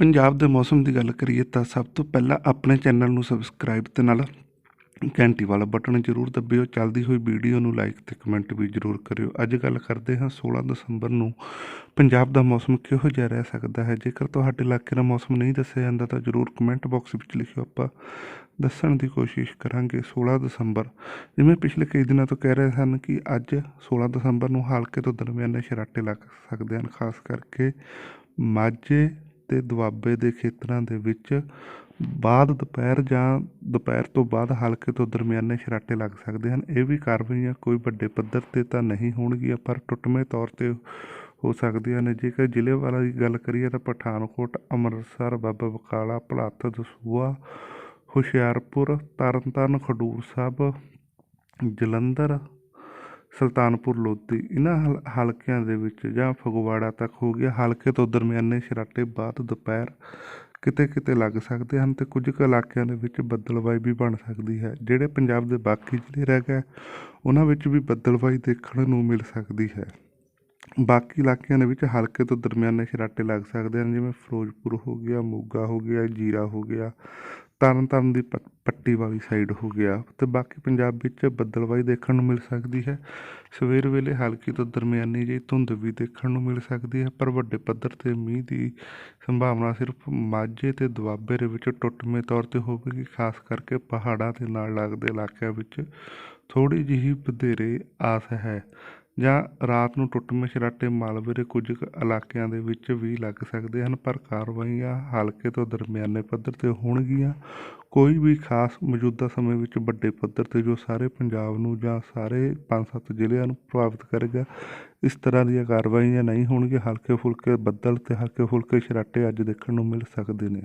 ਪੰਜਾਬ ਦੇ ਮੌਸਮ ਦੀ ਗੱਲ ਕਰੀਏ ਤਾਂ ਸਭ ਤੋਂ ਪਹਿਲਾਂ ਆਪਣੇ ਚੈਨਲ ਨੂੰ ਸਬਸਕ੍ਰਾਈਬ ਤੇ ਨਾਲ ਘੰਟੀ ਵਾਲਾ ਬਟਨ ਜ਼ਰੂਰ ਦੱਬਿਓ। ਚੱਲਦੀ ਹੋਈ ਵੀਡੀਓ ਨੂੰ ਲਾਈਕ ਤੇ ਕਮੈਂਟ ਵੀ ਜ਼ਰੂਰ ਕਰਿਓ। ਅੱਜ ਗੱਲ ਕਰਦੇ ਹਾਂ 16 ਦਸੰਬਰ ਨੂੰ ਪੰਜਾਬ ਦਾ ਮੌਸਮ ਕਿਹੋ ਜਿਹਾ ਰਹਿ ਸਕਦਾ ਹੈ? ਜੇਕਰ ਤੁਹਾਡੇ ਇਲਾਕੇ ਦਾ ਮੌਸਮ ਨਹੀਂ ਦੱਸਿਆ ਜਾਂਦਾ ਤਾਂ ਜ਼ਰੂਰ ਕਮੈਂਟ ਬਾਕਸ ਵਿੱਚ ਲਿਖਿਓ। ਆਪਾਂ ਦੱਸਣ ਦੀ ਕੋਸ਼ਿਸ਼ ਕਰਾਂਗੇ 16 ਦਸੰਬਰ। ਜਿਵੇਂ ਪਿਛਲੇ ਕਈ ਦਿਨਾਂ ਤੋਂ ਕਹਿ ਰਹੇ ਸਨ ਕਿ ਅੱਜ 16 ਦਸੰਬਰ ਨੂੰ ਹਲਕੇ ਤੋਂ ਦਰਮਿਆਨੇ ਸ਼ਰਾਟੇ ਲੱਗ ਸਕਦੇ ਹਨ, ਖਾਸ ਕਰਕੇ ਮਾਝੇ ਅਤੇ ਦੁਆਬੇ ਦੇ ਖੇਤਰਾਂ ਦੇ ਵਿੱਚ ਬਾਅਦ ਦੁਪਹਿਰ ਜਾਂ ਦੁਪਹਿਰ ਤੋਂ ਬਾਅਦ ਹਲਕੇ ਤੋਂ ਦਰਮਿਆਨੇ ਸ਼ਰਾਟੇ ਲੱਗ ਸਕਦੇ ਹਨ। ਇਹ ਵੀ ਕਾਰਵਾਈਆਂ ਕੋਈ ਵੱਡੇ ਪੱਧਰ ਤੇ ਤਾਂ ਨਹੀਂ ਹੋਣਗੀਆਂ, ਪਰ ਟੁੱਟਵੇਂ ਤੌਰ ਤੇ ਹੋ ਸਕਦੀਆਂ ਨੇ। ਜੇਕਰ ਜ਼ਿਲ੍ਹੇ ਵਾਲਾ ਦੀ ਗੱਲ ਕਰੀਏ ਤਾਂ ਪਠਾਨਕੋਟ, ਅੰਮ੍ਰਿਤਸਰ, ਬਾਬਾ ਬਕਾਲਾ ਭਲਾਤ ਦਸੂਆ ਹੁਸ਼ਿਆਰਪੁਰ, ਤਰਨਤਾਰਨ, ਖਡੂਰ ਸਾਹਿਬ, ਜਲੰਧਰ ਸੁਲਤਾਨਪੁਰ ਲੋਧੀ। ਇਹਨਾਂ ਹਲ- ਹਲਕਿਆਂ ਦੇ ਵਿੱਚ ਜਾਂ ਫਗਵਾੜਾ ਤੱਕ ਹੋ ਗਿਆ। ਹਲਕੇ ਤੋਂ ਦਰਮਿਆਨੇ ਸ਼ਰਾਟੇ ਬਾਅਦ ਦੁਪਹਿਰ ਕਿਤੇ ਕਿਤੇ ਲੱਗ ਸਕਦੇ ਹਨ ਤੇ ਕੁਝ ਕੁ ਇਲਾਕਿਆਂ ਦੇ ਵਿੱਚ ਬੱਦਲਵਾਈ ਵੀ ਬਣ ਸਕਦੀ ਹੈ। ਜਿਹੜੇ ਪੰਜਾਬ ਦੇ ਬਾਕੀ ਜ਼ਿਲ੍ਹੇ ਰਹਿ ਗਏ ਉਹਨਾਂ ਵਿੱਚ ਵੀ ਬੱਦਲਵਾਈ ਦੇਖਣ ਨੂੰ ਮਿਲ ਸਕਦੀ ਹੈ। ਬਾਕੀ ਇਲਾਕਿਆਂ ਦੇ ਵਿੱਚ ਹਲਕੇ ਤੋਂ ਦਰਮਿਆਨੇ ਸ਼ਰਾਟੇ ਲੱਗ ਸਕਦੇ ਹਨ, ਜਿਵੇਂ ਫਿਰੋਜ਼ਪੁਰ ਹੋ ਗਿਆ, ਮੋਗਾ ਹੋ ਗਿਆ, ਜੀਰਾ ਹੋ ਗਿਆ ਤਰਨ ਤਾਰਨ ਦੀ ਪ- ਪੱਟੀ ਵਾਲੀ ਸਾਈਡ ਹੋ ਗਿਆ ਅਤੇ ਬਾਕੀ ਪੰਜਾਬ ਵਿੱਚ ਬੱਦਲਵਾਈ ਦੇਖਣ ਨੂੰ ਮਿਲ ਸਕਦੀ ਹੈ। ਸਵੇਰ ਵੇਲੇ ਹਲਕੀ ਤੋਂ ਦਰਮਿਆਨੀ ਜਿਹੀ ਧੁੰਦ ਵੀ ਦੇਖਣ ਨੂੰ ਮਿਲ ਸਕਦੀ ਹੈ, ਪਰ ਵੱਡੇ ਪੱਧਰ ਤੇ ਮੀਂਹ ਦੀ ਸੰਭਾਵਨਾ ਸਿਰਫ ਮਾਝੇ ਤੇ ਦੁਆਬੇ ਦੇ ਵਿੱਚ ਟੁੱਟਵੇਂ ਤੌਰ ਤੇ ਹੋਵੇਗੀ, ਖਾਸ ਕਰਕੇ ਪਹਾੜਾਂ ਦੇ ਨਾਲ ਲੱਗਦੇ ਇਲਾਕਿਆਂ ਵਿੱਚ ਥੋੜੀ ਜਿਹੀ ਵਧੇਰੇ ਆਸ ਹੈ। ਜਾਂ ਰਾਤ ਨੂੰ ਟੁੱਟਵੇਂ ਸ਼ਰਾਟੇ ਮਾਲਵੇ ਦੇ ਕੁਝ ਕੁ ਇਲਾਕਿਆਂ ਦੇ ਵਿੱਚ ਵੀ ਲੱਗ ਸਕਦੇ ਹਨ, ਪਰ ਕਾਰਵਾਈਆਂ ਹਲਕੇ ਤੋਂ ਦਰਮਿਆਨੇ ਪੱਧਰ ਤੇ ਹੋਣਗੀਆਂ। ਕੋਈ ਵੀ ਖਾਸ ਮੌਜੂਦਾ ਸਮੇਂ ਵਿੱਚ ਵੱਡੇ ਪੱਧਰ ਤੇ ਜੋ ਸਾਰੇ ਪੰਜਾਬ ਨੂੰ ਜਾਂ ਸਾਰੇ ਪੰਜ ਸੱਤ ਜ਼ਿਲ੍ਹਿਆਂ ਨੂੰ ਪ੍ਰਭਾਵਿਤ ਕਰੇਗਾ, ਇਸ ਤਰ੍ਹਾਂ ਦੀਆਂ ਕਾਰਵਾਈਆਂ ਨਹੀਂ ਹੋਣਗੀਆਂ। ਹਲਕੇ ਫੁਲਕੇ ਬੱਦਲ ਤੇ ਹਲਕੇ ਫੁਲਕੇ ਸ਼ਰਾਟੇ ਅੱਜ ਦੇਖਣ ਨੂੰ ਮਿਲ ਸਕਦੇ ਨੇ।